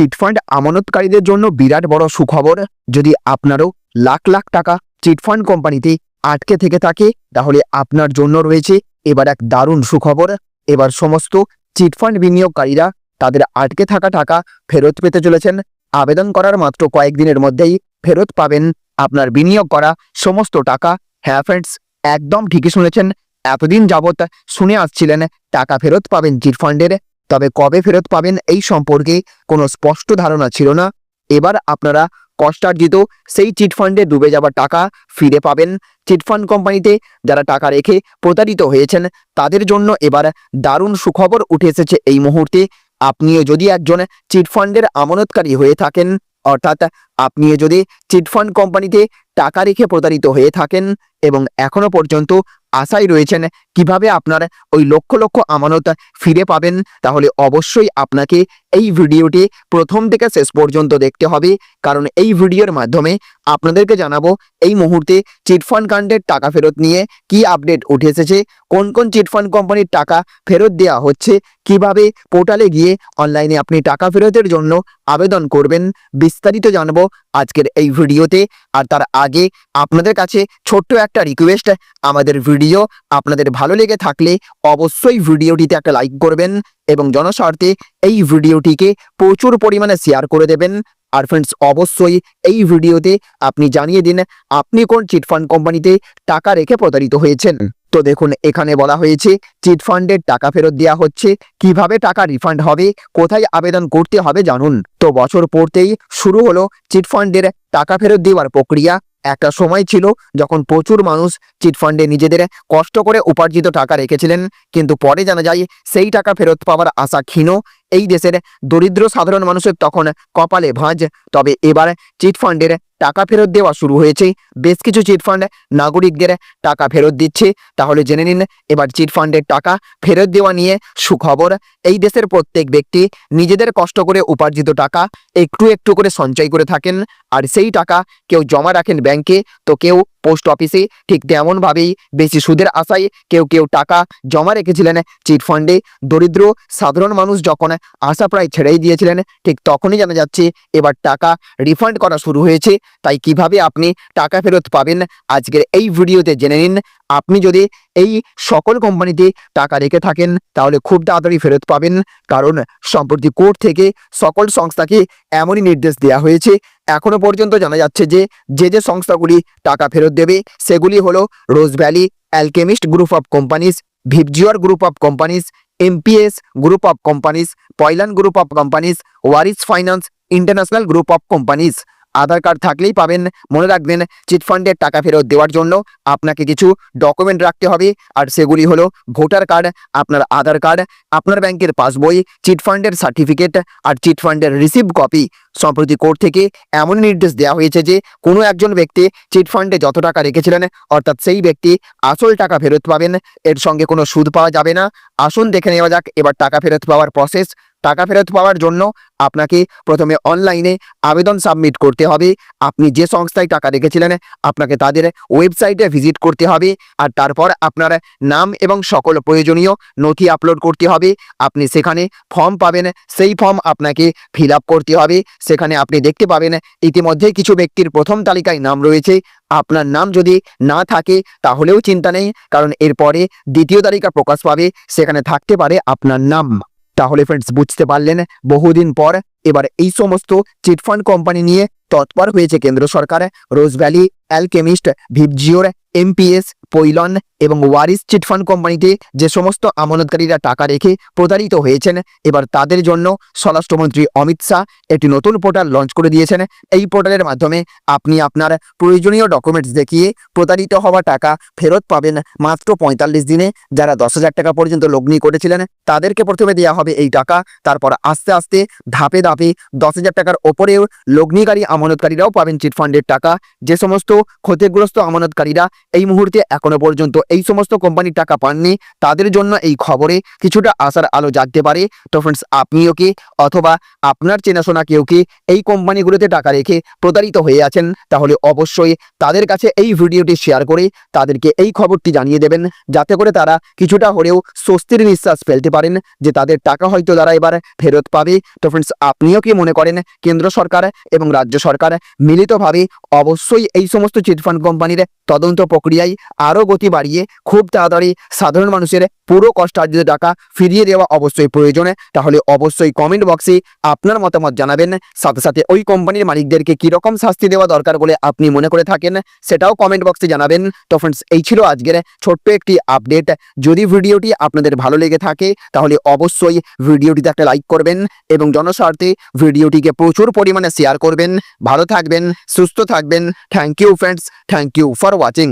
Chit fund আমানতকারীদের জন্য বিরাট বড় সুখবর। যদি আপনারও লাখ লাখ টাকা চিটফান্ড কোম্পানিতে আটকে থেকে থাকে, তাহলে আপনার জন্য রয়েছে এবার এক দারুণ সুখবর। এবার সমস্ত চিটফান্ড বিনিয়োগকারীরা তাদের আটকে থাকা টাকা ফেরত পেতে চলেছেন। আবেদন করার মাত্র কয়েকদিনের মধ্যেই ফেরত পাবেন আপনার বিনিয়োগ করা সমস্ত টাকা। হ্যাঁ ফ্রেন্ডস একদম ঠিকই শুনেছেন। এতদিন যাবৎ শুনে আসছিলেন, টাকা ফেরত পাবেন চিটফান্ডের তবে কবে ফেরত পাবেন এই সম্পর্কে কোনো স্পষ্ট ধারণা ছিল না। এবার আপনারা কষ্টার্জিত সেই চিটফান্ডে ডুবে যাওয়া টাকা ফিরে পাবেন। চিটফান্ড কোম্পানিতে যারা টাকা রেখে প্রতারিত হয়েছেন, তাদের জন্য এবার দারুণ সুখবর উঠে এসেছে এই মুহূর্তে। আপনিও যদি একজন চিটফান্ডের আমানতকারী হয়ে থাকেন, অর্থাৎ আপনিও যদি চিটফান্ড কোম্পানিতে টাকা রেখে প্রতারিত হয়ে থাকেন এবং এখনও পর্যন্ত আশায় রয়েছেন কীভাবে আপনার ওই লক্ষ লক্ষ আমানত ফিরে পাবেন, তাহলে অবশ্যই আপনাকে এই ভিডিওটি প্রথম থেকে শেষ পর্যন্ত দেখতে হবে। কারণ এই ভিডিওর মাধ্যমে আপনাদেরকে জানাব এই মুহূর্তে চিটফান্ড কাণ্ডের টাকা ফেরত নিয়ে কি আপডেট উঠে এসেছে, কোন কোন চিটফান্ড কোম্পানির টাকা ফেরত দেওয়া হচ্ছে, কীভাবে পোর্টালে গিয়ে অনলাইনে আপনি টাকা ফেরতের জন্য আবেদন করবেন, বিস্তারিত জানব আজকের এই ভিডিওতে। আর তার আগে আপনাদের কাছে ছোট্ট একটা রিকোয়েস্ট আমাদের ভিডিও আপনাদের ভালো লেগে থাকলে অবশ্যই ভিডিওটিতে একটা লাইক করবেন এবং জনস্বার্থে এই ভিডিওটিকে প্রচুর পরিমাণে শেয়ার করে দেবেন। আর ফ্রেন্ডস অবশ্যই এই ভিডিওতে আপনি জানিয়ে দিন, আপনি কোন চিটফান্ড কোম্পানিতে টাকা রেখে প্রতারিত হয়েছেন? তো দেখুন, এখানে বলা হয়েছে চিটফান্ডের টাকা ফেরত দেওয়া হচ্ছে। কীভাবে টাকা রিফান্ড হবে? কোথায় আবেদন করতে হবে? জানুন। তো বছর পড়তেই শুরু হলো চিটফান্ডের টাকা ফেরত দেওয়ার প্রক্রিয়া। একটা সময় ছিল যখন প্রচুর মানুষ চিটফান্ডে নিজেদের কষ্ট করে উপার্জিত টাকা রেখেছিলেন। কিন্তু পরে জানা যায়, সেই টাকা ফেরত পাওয়ার আশা ক্ষীণ। এই দেশের দরিদ্র সাধারণ মানুষের তখন কপালে ভাঁজ। তবে এবার চিটফান্ডের টাকা ফেরত দেওয়া শুরু হয়েছে। বেশ কিছু চিটফান্ড নাগরিকদের টাকা ফেরত দিচ্ছে। তাহলে জেনে নিন, এবার চিটফান্ডের টাকা ফেরত দেওয়া নিয়ে সুখবর। এই দেশের প্রত্যেক ব্যক্তি নিজেদের কষ্ট করে উপার্জিত টাকা একটু একটু করে সঞ্চয় করে থাকেন। আর সেই টাকা কেউ জমা রাখেন ব্যাংকে, তো কেউ পোস্ট অফিসে, ঠিক তেমনভাবেই বেশি সুদের আশায় কেউ কেউ টাকা জমা রেখেছিলেন চিটফান্ডে দরিদ্র, সাধারণ মানুষ যখন আশা প্রায় ছেড়েই দিয়েছিলেন, ঠিক তখনই জানা যাচ্ছে এবার টাকা রিফান্ড করা শুরু হয়েছে। তাই কীভাবে আপনি টাকা ফেরত পাবেন, আজকের এই ভিডিওতে জেনে নিন। আপনি যদি এই সকল কোম্পানিতে টাকা রেখে থাকেন, তাহলে খুব তাড়াতাড়ি ফেরত পাবেন। কারণ সম্প্রতি কোর্ট থেকে সকল সংস্থাকে এমনই নির্দেশ দেওয়া হয়েছে, এখনও পর্যন্ত জানা যাচ্ছে যে যে যে সংস্থাগুলি টাকা ফেরত দেবে, সেগুলি হলো Rose Valley, Alchemist group of companies VIBGYOR group of companies MPS group of companies Pailan group of companies Waris finance international group of companies Aadhaar card থাকলেই পাবেন। মনে রাখবেন চিটফান্ডের টাকা ফেরত দেওয়ার জন্য আপনাকে কিছু ডকুমেন্ট রাখতে হবে। আর সেগুলি হলো ভোটার কার্ড, আপনার আধার কার্ড, আপনার ব্যাংকের পাসবই চিটফান্ডের সার্টিফিকেট, আর চিটফান্ডের রিসিভ কপি। সম্প্রতি কোর্ট থেকে এমন নির্দেশ দেওয়া হয়েছে যে কোনো একজন ব্যক্তি চিটফান্ডে যত টাকা রেখেছিলেন, অর্থাৎ সেই ব্যক্তি আসল টাকা ফেরত পাবেন, এর সঙ্গে কোনো সুদ পাওয়া যাবে না। আসুন দেখে নেওয়া যাক, এবার টাকা ফেরত পাওয়ার প্রসেস টাকা ফেরত পাওয়ার জন্য আপনাকে প্রথমে অনলাইনে আবেদন সাবমিট করতে হবে। আপনি যে সংস্থায় টাকা রেখেছিলেন, আপনাকে তাদের ওয়েবসাইটে ভিজিট করতে হবে। আর তারপর আপনার নাম এবং সকল প্রয়োজনীয় নথি আপলোড করতে হবে। আপনি সেখানে ফর্ম পাবেন, সেই ফর্ম আপনাকে ফিল করতে হবে। সেখানে আপনি দেখতে পাবেন ইতিমধ্যে কিছু ব্যক্তির প্রথম তালিকায় নাম রয়েছে। আপনার নাম যদি না থাকে, তাহলেও চিন্তা নেই, কারণ এরপরে দ্বিতীয় তালিকা প্রকাশ পাবে, সেখানে থাকতে পারে আপনার নাম। তাহলে ফ্রেন্ডস বুঝতে পারলেন, বহুদিন পর এবার এই সমস্ত চিটফান্ড কোম্পানি নিয়ে তৎপর হয়েছে কেন্দ্র সরকার। Rose Valley, Alchemist, Vibgyor, MPS Pailan এবং ওয়ারিস চিটফান্ড কোম্পানিতে যে সমস্ত আমানতকারীরা টাকা রেখে প্রতারিত হয়েছেন, এবার তাদের জন্য স্বরাষ্ট্রমন্ত্রী অমিত শাহ একটি নতুন পোর্টাল লঞ্চ করে দিয়েছেন। এই পোর্টালের মাধ্যমে আপনি আপনার প্রয়োজনীয় ডকুমেন্টস দেখিয়ে প্রতারিত হওয়া টাকা ফেরত পাবেন মাত্র পঁয়তাল্লিশ দিনে। যারা দশ হাজার টাকা পর্যন্ত লগ্নি করেছিলেন, তাদেরকে প্রথমে দেওয়া হবে এই টাকা। তারপর আস্তে আস্তে, ধাপে ধাপে দশ হাজার টাকার ওপরেও লগ্নিকারী আমানতকারীরাও পাবেন চিটফান্ডের টাকা। যে সমস্ত ক্ষতিগ্রস্ত আমানতকারীরা এই মুহূর্তে এখনও পর্যন্ত এই সমস্ত কোম্পানির টাকা পাননি। তাদের জন্য এই খবরে কিছুটা আশার আলো জাগতে পারে। তো ফ্রেন্ডস আপনিও কি অথবা আপনার চেনাশোনা কেউ কি এই কোম্পানিগুলোতে টাকা রেখে প্রতারিত হয়ে আছেন, তাহলে অবশ্যই তাদের কাছে এই ভিডিওটি শেয়ার করে তাদেরকে এই খবরটি জানিয়ে দেবেন। যাতে করে তারা কিছুটা হলেও স্বস্তির নিঃশ্বাস ফেলতে পারেন যে তাদের টাকা হয়তো তারা এবার ফেরত পাবে। তো ফ্রেন্ডস আপনিও কি মনে করেন কেন্দ্র সরকার এবং রাজ্য সরকার মিলিতভাবে অবশ্যই এই সমস্ত চিটফান্ড কোম্পানির তদন্ত প্রক্রিয়ায় আরও গতি বাড়িয়ে খুব তাড়াতাড়ি সাধারণ মানুষের পুরো কষ্টার্জিত টাকা ফিরিয়ে দেওয়া অবশ্যই প্রয়োজন। তাহলে অবশ্যই কমেন্ট বক্সে আপনার মতামত জানাবেন। সাথে সাথে ওই কোম্পানির মালিকদেরকে কীরকম শাস্তি দেওয়া দরকার বলে আপনি মনে করে থাকেন, সেটাও কমেন্ট বক্সে জানাবেন। তো ফ্রেন্ডস এই ছিল আজকের ছোট্ট একটি আপডেট যদি ভিডিওটি আপনাদের ভালো লেগে থাকে, তাহলে অবশ্যই ভিডিওটিতে একটা লাইক করবেন এবং জনস্বার্থে ভিডিওটিকে প্রচুর পরিমাণে শেয়ার করবেন। ভালো থাকবেন, সুস্থ থাকবেন। Thank you friends thank you for watching